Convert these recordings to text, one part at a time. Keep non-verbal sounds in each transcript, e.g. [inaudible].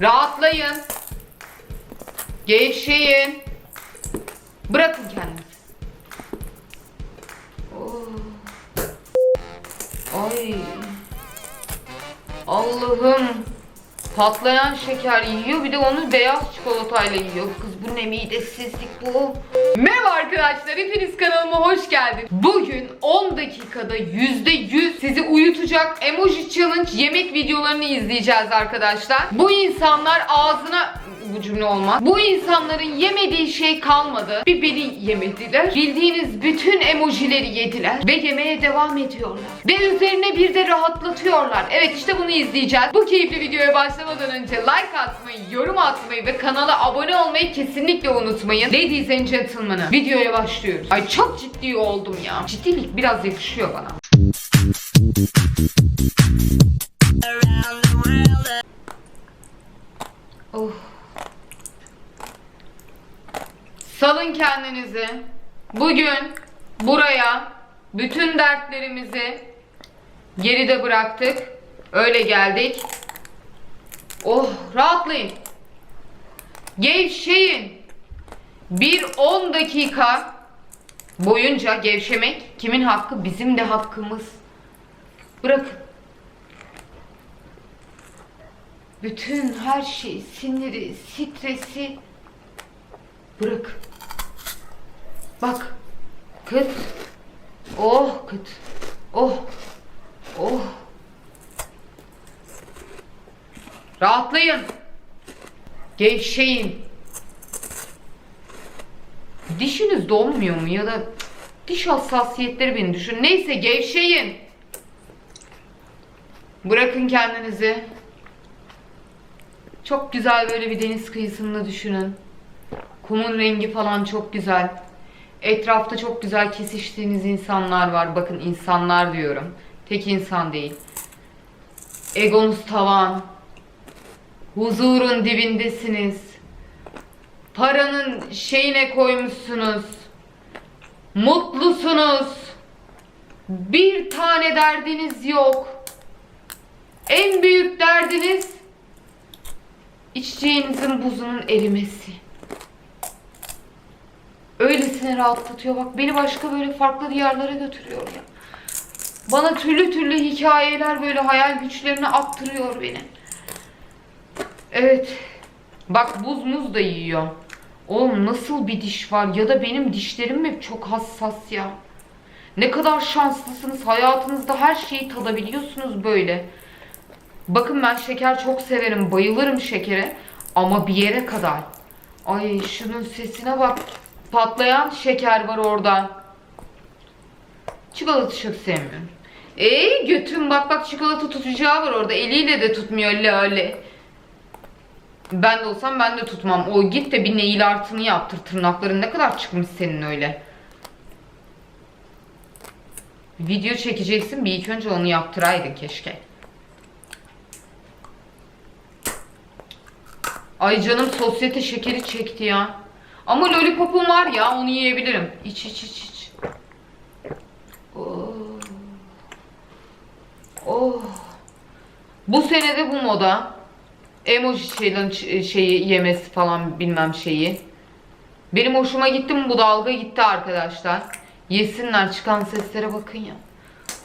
Rahatlayın. Gevşeyin. Bırakın kendinizi. Oh. Ay. Allah'ım. Patlayan şeker yiyor bir de onu beyaz çikolatayla yiyor. Kız bu ne midesizlik bu. Merhaba arkadaşlar hepiniz kanalıma hoş geldiniz. Bugün 10 dakikada %100 sizi uyutacak emoji challenge yemek videolarını izleyeceğiz arkadaşlar. Bu insanlar ağzına bu cümle olmaz. Bu insanların yemediği şey kalmadı. Biberi yemediler. Bildiğiniz bütün emojileri yediler. Ve yemeye devam ediyorlar. Ve üzerine bir de rahatlatıyorlar. Evet işte bunu izleyeceğiz. Bu keyifli videoya başlamadan önce like atmayı, yorum atmayı ve kanala abone olmayı kesinlikle unutmayın. Ladies and gentlemen, videoya başlıyoruz. Ay çok ciddi oldum ya. Ciddilik biraz yakışıyor bana. Salın kendinizi. Bugün buraya bütün dertlerimizi geride bıraktık. Öyle geldik. Oh rahatlayın. Gevşeyin. Bir 10 dakika boyunca gevşemek kimin hakkı? Bizim de hakkımız. Bırakın. Bütün her şey, siniri, stresi bırak. Bak. Kıt. Oh kıt. Oh. Oh. Rahatlayın. Gevşeyin. Dişiniz donmuyor mu ya da diş hassasiyetleri beni düşün. Neyse gevşeyin. Bırakın kendinizi. Çok güzel böyle bir deniz kıyısında düşünün. Kumun rengi falan çok güzel. Etrafta çok güzel kesiştiğiniz insanlar var. Bakın insanlar diyorum. Tek insan değil. Egonuz tavan. Huzurun dibindesiniz. Paranın şeyine koymuşsunuz. Mutlusunuz. Bir tane derdiniz yok. En büyük derdiniz içeceğinizin buzunun erimesi. Öylesine rahatlatıyor. Bak beni başka böyle farklı diyarlara götürüyor ya. Bana türlü türlü hikayeler böyle hayal güçlerini attırıyor beni. Evet. Bak buz muz da yiyor. Oğlum nasıl bir diş var ya da benim dişlerim mi çok hassas ya. Ne kadar şanslısınız. Hayatınızda her şeyi tadabiliyorsunuz böyle. Bakın ben şeker çok severim. Bayılırım şekere. Ama bir yere kadar. Ay şunun sesine bak. Patlayan şeker var orada. Çikolata çok sevmiyorum. Ey götüm bak bak çikolata tutacağı var orada. Eliyle de tutmuyor lale. Ben de olsam ben de tutmam. O git de bir nail artını yaptır. Tırnakların ne kadar çıkmış senin öyle. Video çekeceksin bir ilk önce onu yaptıraydın keşke. Ay canım sosyete şekeri çekti ya. Ama lollipopum var ya onu yiyebilirim. İç iç iç iç. Oh. Oh. Bu senede bu moda. Emoji challenge şeyi yemesi falan bilmem şeyi. Benim hoşuma gitti mi bu dalga gitti arkadaşlar. Yesinler çıkan seslere bakın ya.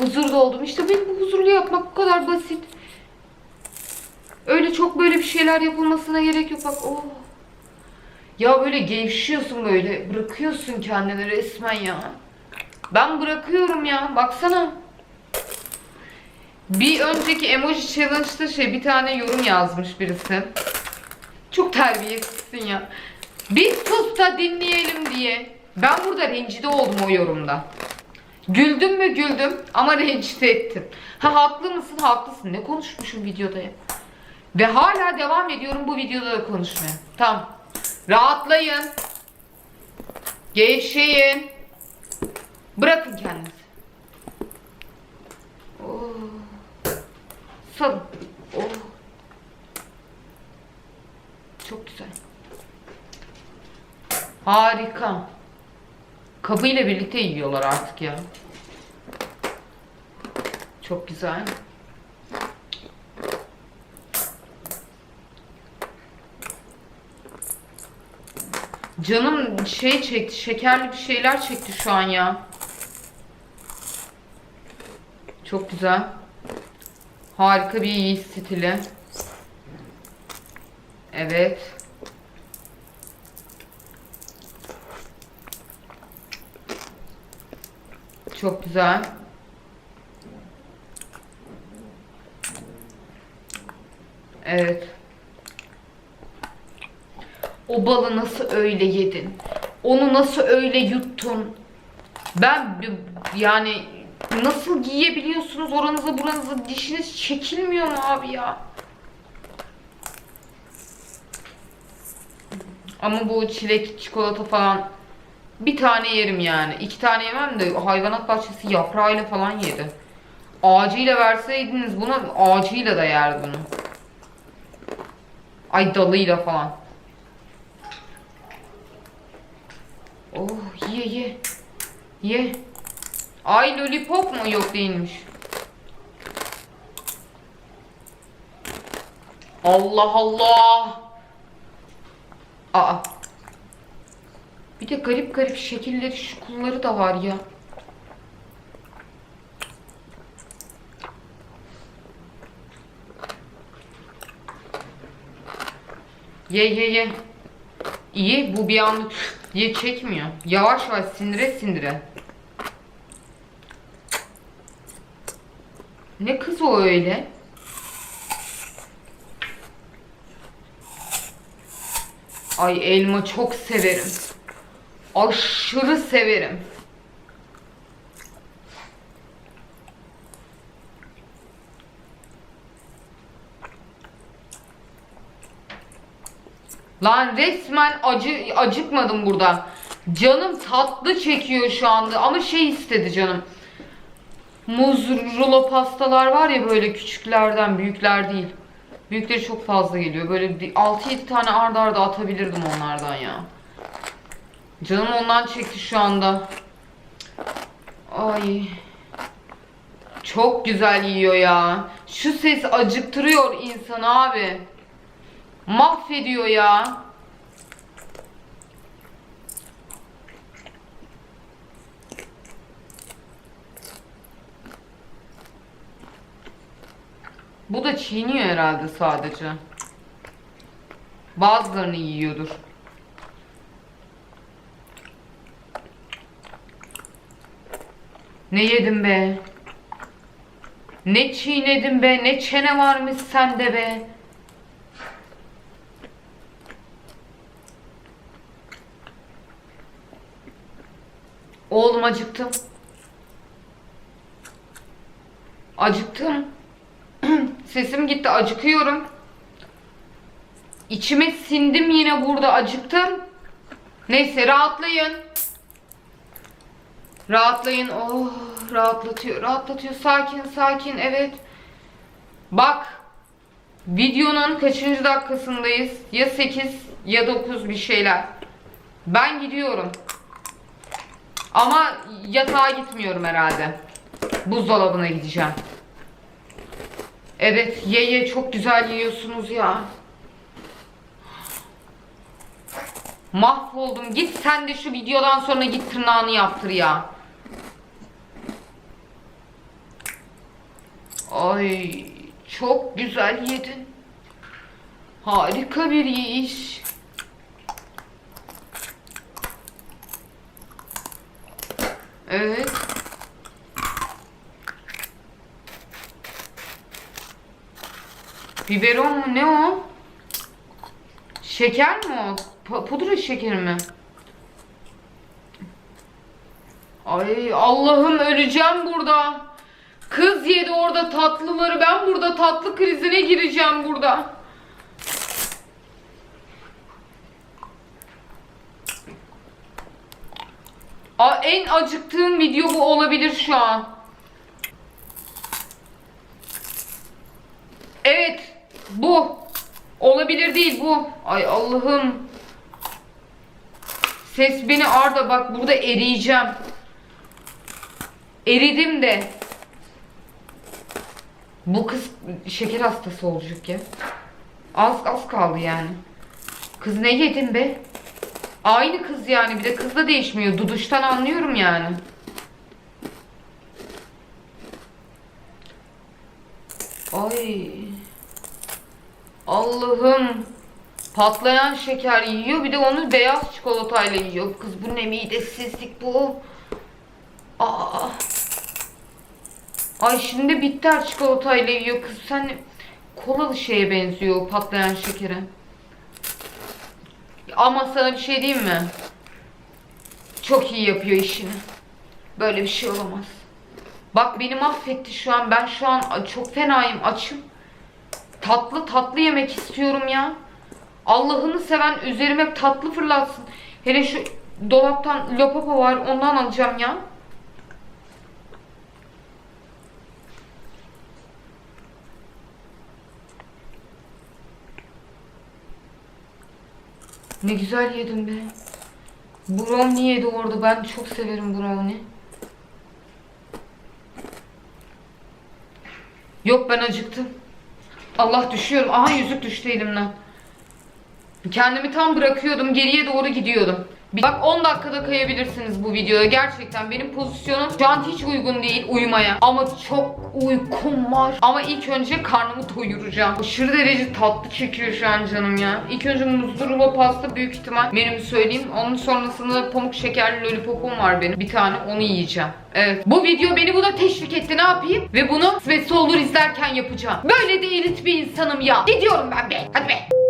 Huzurda oldum. İşte benim bu huzurlu yapmak bu kadar basit. Öyle çok böyle bir şeyler yapılmasına gerek yok bak. Oh. Ya böyle gevşiyorsun böyle. Bırakıyorsun kendini resmen ya. Ben bırakıyorum ya. Baksana. Bir önceki emoji challenge'da şey bir tane yorum yazmış birisi. Çok terbiyesizsin ya. Bir sus dinleyelim diye. Ben burada rencide oldum o yorumda. Güldüm mü güldüm ama rencide ettim. Ha haklı mısın haklısın. Ne konuşmuşum videoda ya. Ve hala devam ediyorum bu videoda da konuşmaya. Tamam. Rahatlayın. Gevşeyin. Bırakın kendinizi. Oh. Salın. Oh. Çok güzel. Harika. Kabıyla birlikte yiyorlar artık ya. Çok güzel. Canım şey çekti, şekerli bir şeyler çekti şu an ya. Çok güzel. Harika bir yiyiş stili. Evet. Çok güzel. Evet. O balı nasıl öyle yedin? Onu nasıl öyle yuttun? Ben yani nasıl giyebiliyorsunuz oranıza buranıza dişiniz çekilmiyor mu abi ya? Ama bu çilek çikolata falan bir tane yerim yani. iki tane yemem de hayvanat bahçesi yaprağıyla falan yedi. Ağacıyla verseydiniz bunu ağacıyla da yerdi bunu. Ay dalıyla falan. Oh ye ye. Ye. Ay lollipop mu? Yok değilmiş. Allah Allah. Aa. Bir de garip garip şekilleri şu kulları da var ya. Ye ye ye. İyi bu bir anlık diye çekmiyor. Yavaş yavaş sindire sindire. Ne kız o öyle? Ay elma çok severim. Aşırı severim. Lan resmen acı acıkmadım burada. Canım tatlı çekiyor şu anda ama şey istedi canım. Muz rulo pastalar var ya böyle küçüklerden büyükler değil. Büyükleri çok fazla geliyor. Böyle bir 6-7 tane arda arda atabilirdim onlardan ya. Canım ondan çekti şu anda. Ay. Çok güzel yiyor ya. Şu ses acıktırıyor insanı abi. Mahvediyor ya. Bu da çiğniyor herhalde sadece. Bazılarını yiyordur. Ne yedim be? Ne çiğnedim be? Ne çene varmış sende be? Oğlum acıktım. Acıktım. [clears throat] Sesim gitti acıkıyorum. İçime sindim yine burada acıktım. Neyse rahatlayın. Rahatlayın. Oh rahatlatıyor rahatlatıyor. Sakin sakin evet. Bak. Videonun kaçıncı dakikasındayız? Ya 8 ya 9 bir şeyler. Ben gidiyorum. Ama yatağa gitmiyorum herhalde. Buzdolabına gideceğim. Evet ye ye çok güzel yiyorsunuz ya. Mahvoldum. Git sen de şu videodan sonra git tırnağını yaptır ya. Ay çok güzel yedin. Harika bir yiyiş. Evet. Biberon mu ne o? Şeker mi o? Pudra şekeri mi? Ay Allah'ım öleceğim burada. Kız yedi orada tatlıları. Ben burada tatlı krizine gireceğim burada. Aa, en acıktığım video bu olabilir şu an. Evet. Bu. Olabilir değil bu. Ay Allah'ım. Ses beni Arda bak burada eriyeceğim. Eridim de. Bu kız şeker hastası olacak ya. Az az kaldı yani. Kız ne yedin be? Aynı kız yani bir de kız da değişmiyor. Duduştan anlıyorum yani. Ay. Allah'ım. Patlayan şeker yiyor bir de onu beyaz çikolatayla yiyor. Kız bu ne midesizlik bu. Aa. Ay şimdi bitter çikolatayla yiyor kız sen kolalı şeye benziyor patlayan şekere. Ama sana bir şey diyeyim mi? Çok iyi yapıyor işini. Böyle bir şey olamaz. Bak beni mahvetti şu an. Ben şu an çok fenayım, açım. Tatlı tatlı yemek istiyorum ya. Allah'ını seven üzerime tatlı fırlatsın. Hele şu dolaptan lopapa var ondan alacağım ya. Ne güzel yedim be. Brownie yedi orada. Ben çok severim brownie. Yok ben acıktım. Allah düşüyorum. Aha yüzük düştü elimden. Kendimi tam bırakıyordum. Geriye doğru gidiyordum. Bak 10 dakikada kayabilirsiniz bu videoya. Gerçekten benim pozisyonum şu an hiç uygun değil uyumaya. Ama çok uykum var. Ama ilk önce karnımı doyuracağım. Aşırı derece tatlı çekiyor şu an canım ya. İlk önce muzlu rulo pasta büyük ihtimal menümü söyleyeyim. Onun sonrasında pamuk şekerli lollipopum var benim. Bir tane onu yiyeceğim. Evet. Bu video beni buna teşvik etti. Ne yapayım? Ve bunu kısmetse olur izlerken yapacağım. Böyle de elit bir insanım ya. Gidiyorum ben be. Hadi be.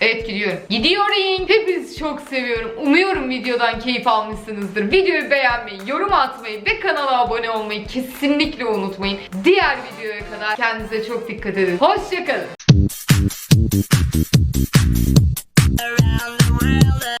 Evet gidiyorum. Gidiyorum. Hepinizi çok seviyorum. Umuyorum videodan keyif almışsınızdır. Videoyu beğenmeyi, yorum atmayı ve kanala abone olmayı kesinlikle unutmayın. Diğer videoya kadar kendinize çok dikkat edin. Hoşçakalın.